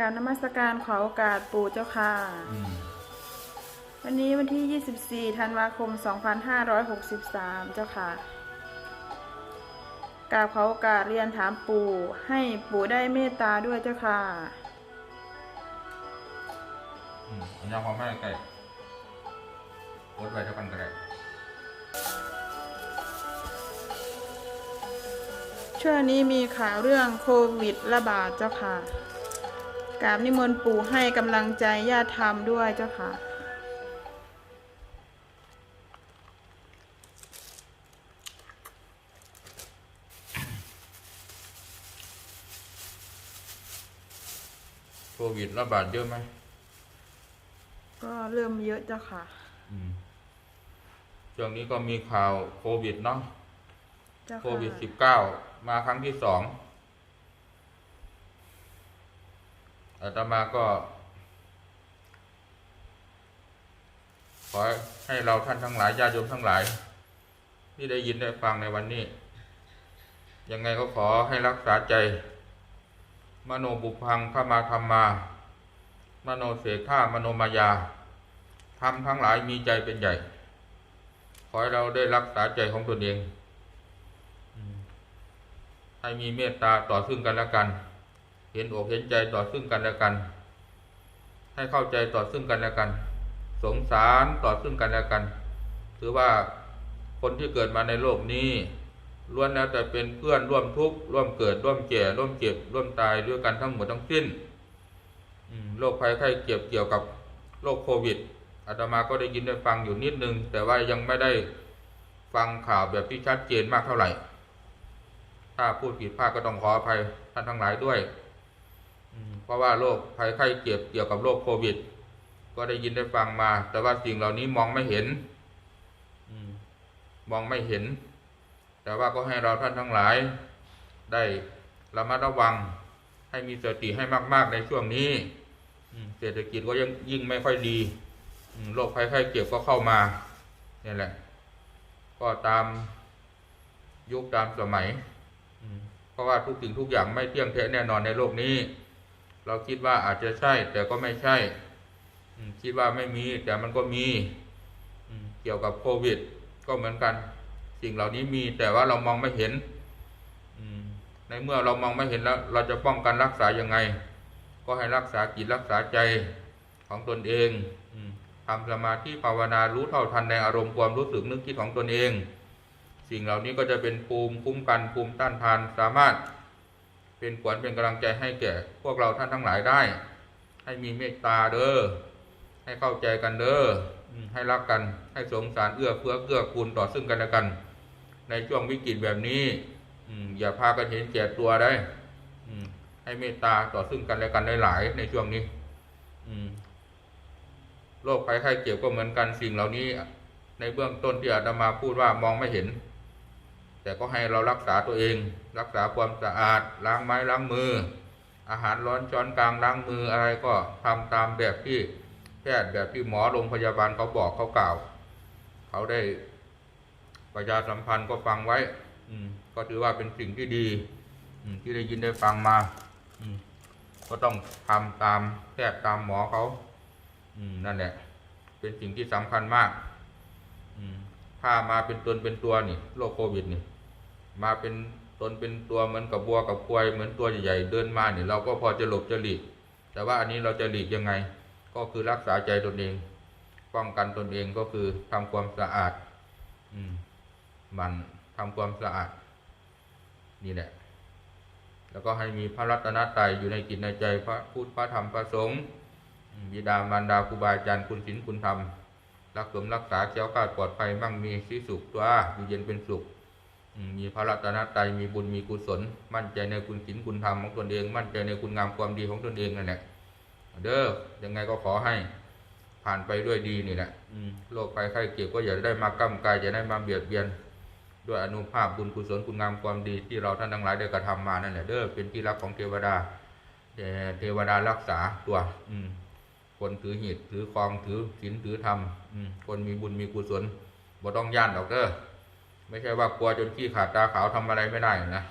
กรารนมัสการขอโอกาสปู่เจ้าค่ะอืมวันนี้วันที่ 24 ธันวาคม 2563 เจ้าค่ะกราบขอโอกาสเรียนถามปู่ให้ปู่ได้เมตตาด้วยเจ้าค่ะอืมอันนี้พอไม่ใกล้โอ๊ตไปเท่ากันก็ได้ช่วงนี้มีข่าวเรื่องโควิดระบาดเจ้าค่ะ กราบนิมนต์ปู่ให้กำลังใจญาติธรรมด้วยเจ้าค่ะโควิดระบาดเยอะไหมก็เริ่มเยอะเจ้าค่ะอืมช่วงนี้ก็มีข่าวโควิดเนาะ เจ้าโคค่ะวิดสิบเก้ามาครั้งที่สอง อาตมาก็ ขอให้เราท่านทั้งหลายญาติโยมทั้งหลาย ที่ได้ยินได้ฟังในวันนี้ ยังไงก็ขอให้รักษาใจ มโนบุพังขมาธรรมา มโนเสขามโนมายาทำทั้งหลายมีใจเป็นใหญ่ ขอให้เราได้รักษาใจของตนเอง ให้มีเมตตาต่อซึ่งกันและกัน เห็นอกเห็นใจต่อซึ่งกันและกัน ให้เข้าใจต่อซึ่งกันและกัน สงสารต่อซึ่งกันและกัน ถือว่าคนที่เกิดมาในโลกนี้ล้วนแล้วแต่เป็นเพื่อนร่วมทุกข์ร่วมเกิดร่วมแก่ร่วมเจ็บร่วมตายด้วยกันทั้งหมดทั้งสิ้นโรคภัยไข้เจ็บเกี่ยวกับโรคโควิดอาตมาก็ได้ยินได้ฟังอยู่นิดนึง แต่ว่ายังไม่ได้ฟังข่าวแบบที่ชัดเจนมากเท่าไหร่ ถ้าพูดผิดพลาดก็ต้องขออภัยท่านทั้งหลายด้วย เพราะว่าโรคภัยไข้เจ็บเกี่ยวกับโรคโควิด ก็ได้ยินได้ฟังมา แต่ว่าสิ่งเหล่านี้มองไม่เห็นอมองไม่เห็น แต่ว่าก็ให้เราท่านทั้งหลาย ได้ระมัดระวัง ให้มีสติให้มาก ๆ ในช่วงนี้อืเศรษฐกิจก็ยังยิ่งไม่ค่อยดีโรคภัยไข้เจ็บก็เข้ามาเนี่ยแหละ ก็ตามยุคตามสมัยอืเพราะว่าทุกสิ่งทุกอย่างไม่เที่ยงแท้แน่นอนในโลกนี้ เราคิดว่าอาจจะใช่ แต่ก็ไม่ใช่คิดว่าไม่มี แต่มันก็มีเกี่ยวกับโควิด ก็เหมือนกัน สิ่งเหล่านี้มีแต่ว่าเรามองไม่เห็นในเมื่อเรามองไม่เห็นแล้ว เราจะป้องกันรักษายังไง ก็ให้รักษาจิตรักษาใจของตนเองทำสมาธิภาวนารู้เท่าทันในอารมณ์ความรู้สึกนึกคิดของตนเอง สิ่งเหล่านี้ก็จะเป็นภูมิคุ้มกันภูมิต้านทานสามารถ เป็นขวัญเป็นกำลังใจให้แก่ พวกเราท่านทั้งหลายได้ ให้มีเมตตาเด้อให้เข้าใจกันเด้อให้รักกันให้สงสารเอื้อเฟื้อเกื้อกูลต่อซึ่งกันและกัน ในช่วงวิกฤตแบบนี้อย่าพากันเห็นแก่ตัวได้ให้เมตตาต่อซึ่งกันและกันหลายๆในช่วงนี้โรคภัยไข้เจ็บก็เหมือนกันสิ่งเหล่านี้ ในเบื้องต้นที่อาตมาพูดว่ามองไม่เห็น แต่ก็ให้เรารักษาตัวเอง รักษาความสะอาดล้างไม้ล้างมือ อาหารร้อนช้อนกลางล้างมืออะไรก็ทำตามแบบที่แพทย์แบบที่หมอโรงพยาบาลเขาบอกเขากล่าว เขาได้ประชาสัมพันธ์ก็ฟังไว้ อืม ก็ถือว่าเป็นสิ่งที่ดี อืม ที่ได้ยินได้ฟังมา อืม ก็ต้องทำตามแพทย์ตามหมอเขา อืม นั่นแหละ เป็นสิ่งที่สำคัญมาก อืม ถ้ามาเป็นตนเป็นตัวนี่โรคโควิดนี่ มาเป็นตนเป็นตัวเหมือนกับบัวกับควายเหมือนตัวใหญ่ๆเดินมาเนี่ยเราก็พอจะหลบจะหลีก แต่ว่าอันนี้เราจะหลีกยังไง ก็คือรักษาใจตนเอง ป้องกันตนเองก็คือทำความสะอาด อืมมันทำความสะอาด นี่แหละ แล้วก็ให้มีพระรัตนตรัยอยู่ในจิตในใจพระพุทธพระธรรมพระสงฆ์บิดามารดาครูบาอาจารย์คุณศีลคุณธรรมรักสมรักษาเจ้ากาดปลอดภัยมั่งมีสีสุขตัวอยู่เย็นเป็นสุข มีพระรัตนตรัยมีบุญมีกุศล มั่นใจในคุณศีลคุณธรรมของตนเอง มั่นใจในคุณงามความดีของตนเองนั่นแหละเด้อยังไงก็ขอให้ผ่านไปด้วยดีนี่แหละอืโรคภัยไข้เจ็บก็อย่าได้มาก้ำกายอย่าได้มาเบียดเบียน ด้วยอนุภาพบุญกุศลคุณงามความดีที่เราท่านทั้งหลายได้กระทำมานั่นแหละเด้อเป็นที่รักของเทวดาแต่เทวดารักษาตัว อืคนถือหีดถือคองถือศีลถือธรรมอืมคนมีบุญมีกุศลบ่ต้องย่านดอกเด้อ ไม่ใช่ว่ากลัวจนขี้ขาดตาขาวทำอะไรไม่ได้นะ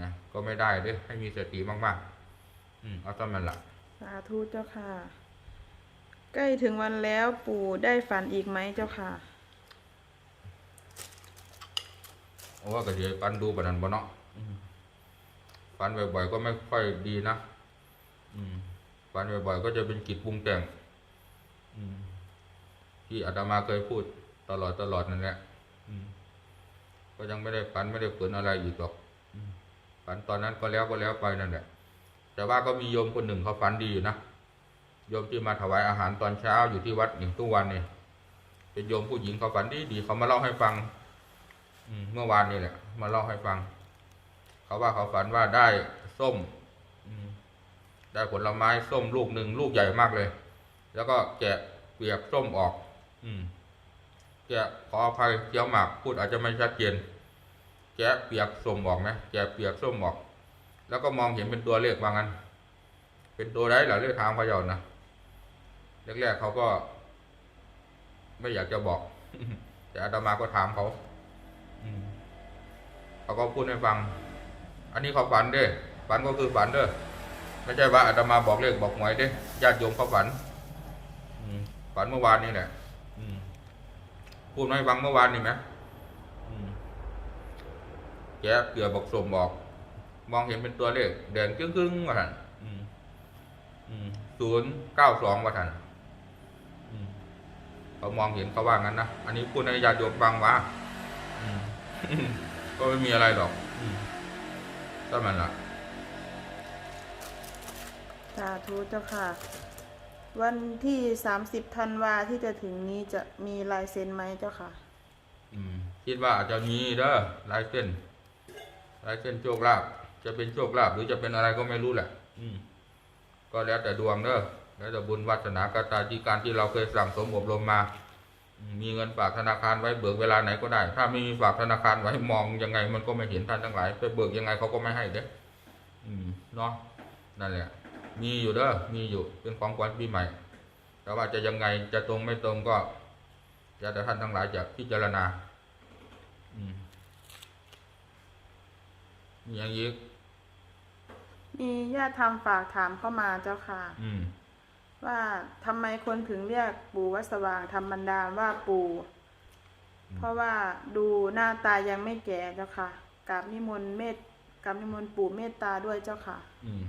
นะก็ไม่ได้เด้อให้มีสติมากๆ อืมเอาต้นมันละสาธุเจ้าค่ะ ใกล้ถึงวันแล้วปู่ได้ฝันอีกไหมเจ้าค่ะเพราะว่าก็จะปันดูปานนั้นบ่เนาะอืมปันบ่อยๆก็ไม่ค่อยดีนะอืมปันบ่อยๆก็จะเป็นกิจปรุงแต่งอืมที่อาตมาเคยพูดตลอดตลอดนั่นแหละ อืม ก็ยังไม่ได้ปันไม่ได้ฝืนอะไรอีกหรอกอืมฝันตอนนั้นก็แล้วก็แล้วไปนั่นแหละแต่ว่าก็มีโยมคนหนึ่งเขาฝันดีอยู่นะโยมที่มาถวายอาหารตอนเช้าอยู่ที่วัดนี่ทุกวันนี่เป็นโยมผู้หญิงเขาฝันดีดีเขามาเล่าให้ฟัง อืมเมื่อวานนี่แหละ มาเล่าให้ฟัง เขาว่าเขาฝันว่าได้ส้ม อืมได้ผลไม้ส้มลูกหนึ่งลูกใหญ่มากเลย แล้วก็แกะเปลือกส้มออก อืมแกะขออภัยเคี้ยวหมากพูดอาจจะไม่ชัดเจน แกะเปียกส้มออกไหมแกะเปียกส้มออก แล้วก็มองเห็นเป็นตัวเลขว่างั้น เป็นตัวไรเหรอเลขทางพยานะแรกๆเขาก็ ไม่อยากจะบอก แต่อาตมาก็ถามเขาอืมเขาก็พูดให้ฟัง อันนี้เขาฝันเด้ฝันก็คือฝันเด้อไม่ใช่ว่าอาตมาบอกเลขบอกหวยเด้ญาติโยมเขาฝันอืมฝันเมื่อวานนี่แหละอืมพูดให้ฟังเมื่อวานนี่ไหมอืม แกะเกลือบอกสมบอก มองเห็นเป็นตัวเลขแดงครึ่งๆว่าท่านศูนย์เก้าสองว่าท่านอืมเขามองเห็นเขาว่างั้นนะ อันนี้พูดให้ญาติโยมฟังว่าอืมก็ไม่มีอะไรหรอกอืมก็มันละสาธุเจ้าค่ะ วันที่สามสิบธันวาที่จะถึงนี้จะมีลายเซ็นไหมเจ้าค่ะ อืม คิดว่าอาจจะมีเด้อลายเส้น ลายเส้นโชคลาภจะเป็นโชคลาภหรือจะเป็นอะไรก็ไม่รู้แหละ อืม ก็แล้วแต่ดวงเด้อแล้วแต่บุญวาสนากตาที่การที่เราเคยสั่งสมอบรมมาอืมมีเงินฝากธนาคารไว้เบิกเวลาไหนก็ได้ ถ้าไม่มีฝากธนาคารไว้มองยังไง มันก็ไม่เห็นท่านทั้งหลายไปเบิกยังไงเขาก็ไม่ให้เด้ออืมเนาะนั่นแหละ มีอยู่เด้อมีอยู่เป็นของขวัญปีใหม่ แต่ว่าจะยังไงจะตรงไม่ตรงก็แล้วแต่ท่านทั้งหลายจะพิจารณา อืมมีอ ย่างอีกมีญาติธรรมฝากถามเข้ามาเจ้าค่ะ อืม ว่าทำไมคนถึงเรียกปู่วัดสว่างธรรมบรรดาลว่าปู่อืมเพราะว่าดูหน้าตายังไม่แก่เจ้าค่ะกราบนิมนต์เมตกราบนิมนต์ปู่เมตตาด้วยเจ้าค่ะ อืม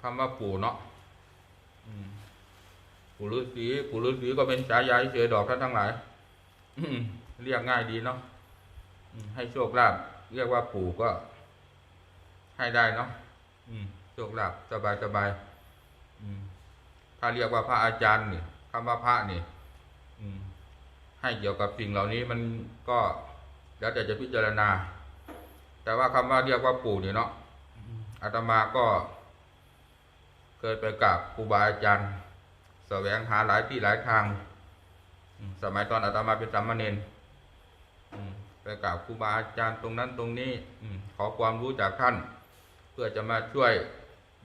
คำว่าปู่เนาะอืมปู่ฤาษีปู่ฤาษีก็เป็นฉายาเฉยๆดอกท่านทั้งหลายอืม เรียกง่ายดีเนาะให้โชคลาภเรียกว่าปู่ก็ ให้ได้เนาะโชคลาภสบายสบายถ้าเรียกว่าพระอาจารย์นี่คำว่าพระนี่ให้เกี่ยวกับสิ่งเหล่านี้มันก็แล้วแต่จะพิจารณา แต่ว่าคำว่าเรียกว่าปู่เนี่ยเนาะอาตมาก็ เคยไปกราบครูบาอาจารย์แสวงหาหลายที่หลายทาง สมัยตอนอาตมาเป็นสามเณร ไปกราบครูบาอาจารย์ตรงนั้นตรงนี้ขอความรู้จากท่าน เพื่อจะมาช่วย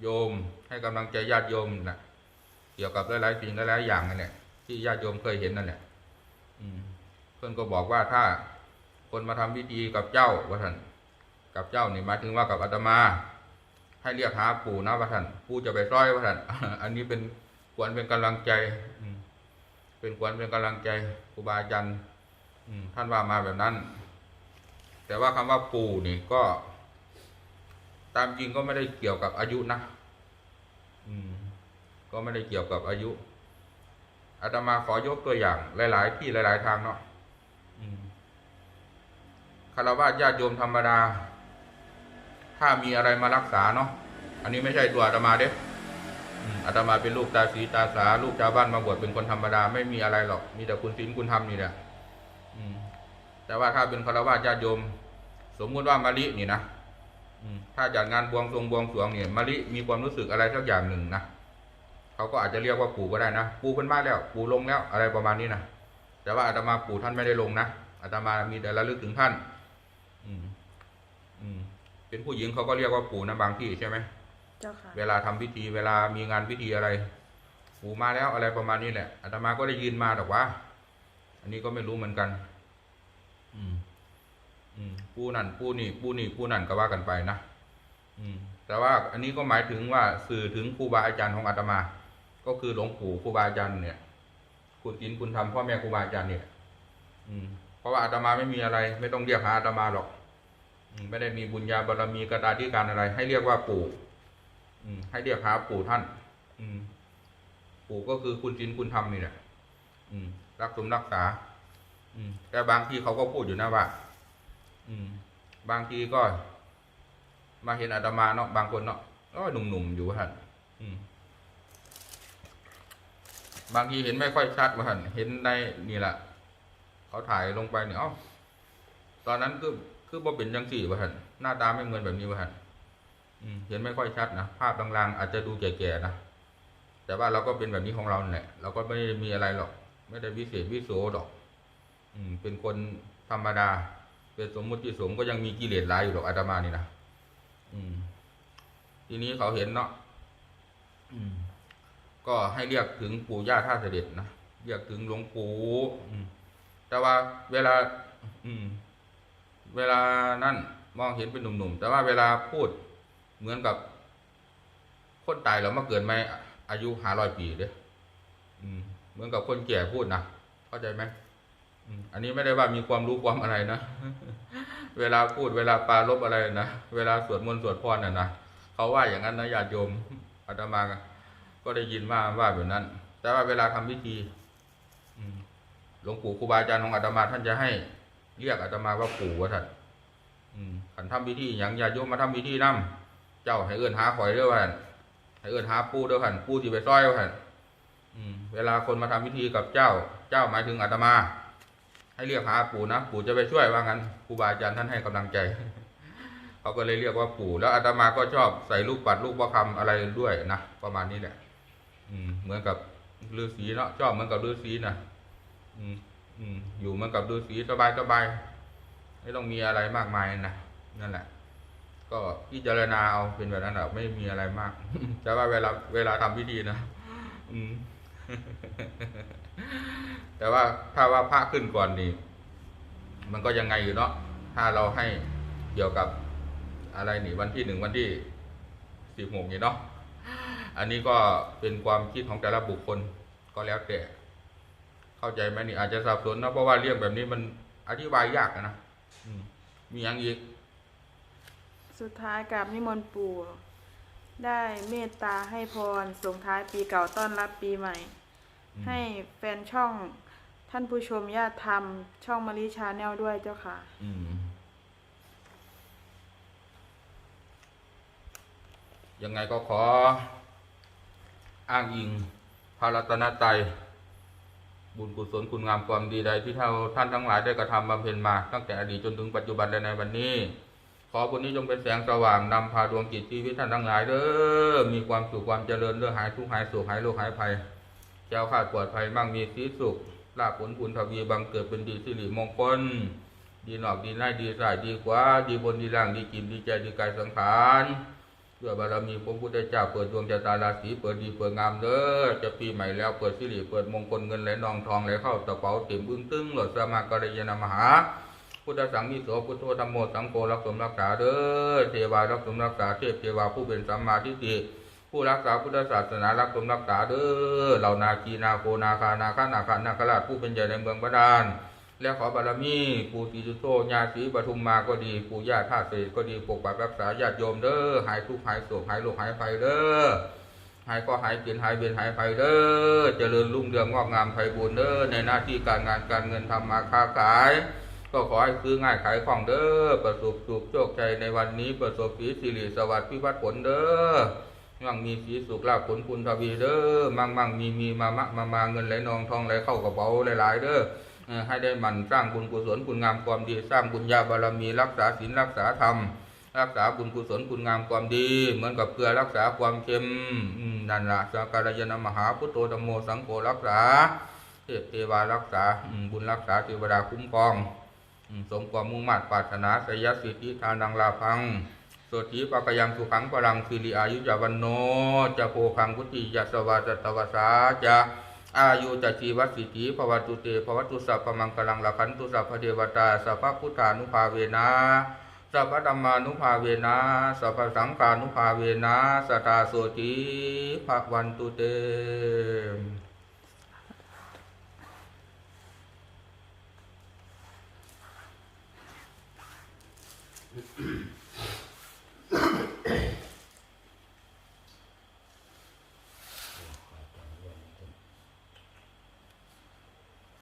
โยมให้กำลังใจญาติโยมนะเกี่ยวกับหลายๆสิ่งหลายๆอย่างนั่นแหละที่ญาติโยมเคยเห็นนั่นแหละเพื่อนก็บอกว่าถ้าคนมาทำพิธีกับเจ้าว่าท่านกับเจ้านี่หมายถึงว่ากับอาตมา ให้เรียกหาปู่นะว่าท่านปู่จะไปซ้อยว่าท่านอันนี้เป็นควรเป็นกำลังใจเป็นควรเป็นกำลังใจครูบาอาจารย์ ท่านว่ามาแบบนั้น แต่ว่าคำว่าปู่นี่ก็ ตามจริงก็ไม่ได้เกี่ยวกับอายุนะอืมก็ไม่ได้เกี่ยวกับอายุอาตมาขอยกตัวอย่าง หลาย ๆ ที่หลาย ๆ ทางเนาะอืมคารวะญาติโยมธรรมดา ถ้ามีอะไรมารักษาเนาะอันนี้ไม่ใช่ตัวอาตมาเด้อืมอาตมาเป็นลูกตาสีตาสา ลูกชาวบ้านมาบวชเป็นคนธรรมดา ไม่มีอะไรหรอก มีแต่คุณศีลคุณธรรมนี่แหละอืม แต่ว่าถ้าเป็นคารวะญาติโยม สมมุติว่ามะลินี่นะอืมถ้าจัดงานบวงสรวงบวงสรวงเนี่ยมะลิมีความรู้สึกอะไรสักอย่างหนึ่งนะเขาก็อาจจะเรียกว่าปู่ก็ได้นะปู่เพิ่นมาแล้ว ปู่ลงแล้วอะไรประมาณนี้นะแต่ว่าอาตมาปู่ท่านไม่ได้ลงนะอาตมามีแต่ระลึกถึงท่าน อืม อืม เป็นผู้หญิงเขาก็เรียกว่าปู่นะบางที่ใช่ไหมเจ้าค่ะเวลาทำพิธี เวลามีงานพิธีอะไร ปู่มาแล้วอะไรประมาณนี้แหละอาตมาก็ได้ยินมาแต่ว่า อันนี้ก็ไม่รู้เหมือนกัน อืม อืม ปูนั่น ปูนี่ ปูนี่ ปูนั่นก็ว่ากันไปนะอืม แต่ว่าอันนี้ก็หมายถึงว่าสื่อถึงครูบาอาจารย์ของอาตมา ก็คือหลวงปู่ครูบาอาจารย์เนี่ย คุณศีลคุณธรรมพ่อแม่ครูบาอาจารย์เนี่ย อืม เพราะว่าอาตมาไม่มีอะไร ไม่ต้องเรียกหาอาตมาหรอกไม่ได้มีบุญญาบารรมีกระตาธิการอะไร ให้เรียกว่าปู่ให้เรียกหาปู่ท่าน อืปู่ก็คือคุณศีลคุณธรรมนี่แหละรักสมรักษา แต่บางทีเขาก็พูดอยู่นะว่าอืมบางทีก็ มาเห็นอาตมาเนาะบางคนเนาะก็หนุ่มๆอยู่ท่านอืมบางทีเห็นไม่ค่อยชัดว่าท่านเห็นในนี่แหละเขาถ่ายลงไปเนี่ยเอ้าตอนนั้นคือคือบ่เป็นจังสี่ว่าท่านหน้าตาไม่เหมือนแบบนี้ว่าท่านอืมเห็นไม่ค่อยชัดนะภาพลางๆอาจจะดูแก่ๆนะแต่ว่าเราก็เป็นแบบนี้ของเราแหละเราก็ไม่ได้มีอะไรหรอก ไม่ได้วิเศษวิโสหรอก อืมเป็นคนธรรมดา เป็นสมมุติสงฆ์ก็ยังมีกิเลสหลายอยู่หรอกอาตมานี่นะอืม ทีนี้เขาเห็นเนาะอืม ก็ให้เรียกถึงปู่ย่าท่าเสด็จนะเรียกถึงหลวงปู่อืมแต่ว่าเวลา อืม เวลานั่นมองเห็นเป็นหนุ่มๆแต่ว่าเวลาพูดเหมือนกับ คนตายแล้วมาเกิดไหมอายุห้าร้อยปีเด้อเหมือนกับคนแก่พูดนะเข้าใจไหม อันนี้ไม่ได้ว่ามีความรู้ความอะไรนะ เวลาพูดเวลาปารบอะไรนะ เวลาสวดมนต์สวดพรน่ะนะเขาว่าอย่างนั้นนะญาติโยมอาตมาก็ได้ยินว่าว่าแบบนั้น แต่ว่าเวลาทำพิธีหลวงปู่ครูบาอาจารย์ของอาตมาท่านจะให้ เรียกอาตมาว่าปู่ว่าท่านขันทำพิธีอย่างญาติโยมมาทำพิธีนํเจ้าให้เอื้อนหาข่อยด้ว่าท่านให้เอื้อนหาปู่ด้อท่านปู่ที่ไปซอยว่าท่านเวลาคนมาทำพิธีกับเจ้า เจ้าหมายถึงอาตมา ให้เรียกหาปู่นะปู่จะไปช่วยว่างั้นครูบาอาจารย์ท่านให้กำลังใจเขาก็เลยเรียกว่าปู่แล้วอาตมาก็ชอบใส่ลูกปัดลูกประคำอะไรด้วยนะประมาณนี้แหละ อืม เหมือนกับฤาษีเนาะชอบเหมือนกับฤาษีนะอืมอืมอยู่เหมือนกับฤาษีสบายสบายไม่ต้องมีอะไรมากมายนะนั่นแหละ ก็พิจารณาเอาเป็นแบบนั้นแหละไม่มีอะไรมากแต่ว่าเวลาเวลาทำพิธีนะอืม แต่ว่าถ้าว่าพระขึ้นก่อนนี่มันก็ยังไงอยู่เนาะถ้าเราให้เกี่ยวกับอะไรนี่วันที่หนึ่งวันที่สิบหกนี่เนาะอันนี้ก็เป็นความคิดของแต่ละบุคคลก็แล้วแต่เข้าใจไหมนี่อาจจะสับสนนะเพราะว่าเรื่องแบบนี้มันอธิบายยากนะมีอย่างอีก สุดท้ายกับนิมนต์ปู่ได้เมตตาให้พรส่งท้ายปีเก่าต้อนรับปีใหม่ ให้แฟนช่องท่านผู้ชมญาติธรรม ช่องมาริชาแนลด้วยเจ้าค่ะ อืม ยังไงก็ขอ อ้างอิงพระรัตนตรัยบุญกุศลคุณงามความดีใดที่เท่าท่านทั้งหลายได้กระทำบำเพ็ญมา ตั้งแต่อดีตจนถึงปัจจุบันและในวันนี้ ขอบุญนี้จงเป็นแสงสว่างนำพาดวงจิตชีวิตท่านทั้งหลายเด้อมีความสุขความเจริญเด้อหายทุกข์หายโศกหายโรคหายภัย แก้วขาดปลอดภัยมั่งมีสีสุขลาผลผลทวีบังเกิดเป็นดีสิริมงคล ดีหนอกดีในดีสายดีกว่า ดีบนดีล่างดีกินดีใจดีกายสังขารด้วยบารมีพระพุทธเจ้าเปิดดวงชะตาราศีเปิดดีเปิดงามเด้อจะปีใหม่แล้วเปิดสิริเปิดมงคลเงินไหลนองทองไหลเข้ากระเป๋าเต็มบึ้งตึ้งหลดสมากรยานมหา พุทธสังฆิโสพุทโธธรรมโมสังโฆรักสมรักษาเด้อเทวารักสมรักษาเทพเทวาผู้เป็นสัมมาทิฏฐิ ผู้รักษาพุทธศาสนารักสมรักษาเด้อเหล่านาคีนาโคนาคานาคานาคานาคราชผู้เป็นใหญ่ในเมืองบาดาลและขอบารมีปู่ศรีสุโธญาติปทุมมาก็ดีปู่ย่าท่าเศษก็ดีปกปักรักษาญาติโยมเด้อหายทุกข์หายโศกหายโรคหายภัยเด้อหายก็หายเปลี่ยนหายเบียนหายภัยเด้อเจริญรุ่งเรืองงอกงามไพบูรณ์เด้อในหน้าที่การงานการเงินทำมาค้าขาย ก็ขอให้ซื้อง่ายขายคล่องเด้อประสบสุขโชคชัยในวันนี้ประสบสีสิริสวัสดิ์พิพัฒน์ผลเด้อ มั่งมีสีสุขลาภผลคุณทวีเด้อมั่งมั่งมีมีมามะมามาเงินไหลนองทองไหลเข้ากระเป๋าหลายๆเด้อให้ได้หมันสร้างบุญกุศลคุณงามความดีสร้างบุญญาบารมีรักษาศีลรักษาธรรม รักษาบุญกุศลคุณงามความดี เหมือนกับเกลือรักษาความเค็มนั่นละสัการยนมหาพุทโธธรรมโมสังโฆรักษาเทพเทวารักษาบุญรักษาเทวดาคุ้มครองสมความมุ่งมั่นปรารถนาสยสิทธิทานังลาพัง สติปากยังสุขังปรังสิริอายุจวันโนจะโพคังพุติยสวาสตวสาจะอายุจะชีวสิติภวตุเตภวตุสัพพมังกลังละคันตุสัพเทวตาสัพพพุทธานุภาเวนะสัพพธรรมานุภาเวนะสัพพสังขานุภาเวนะสตาโสติภาวันตุเตอืม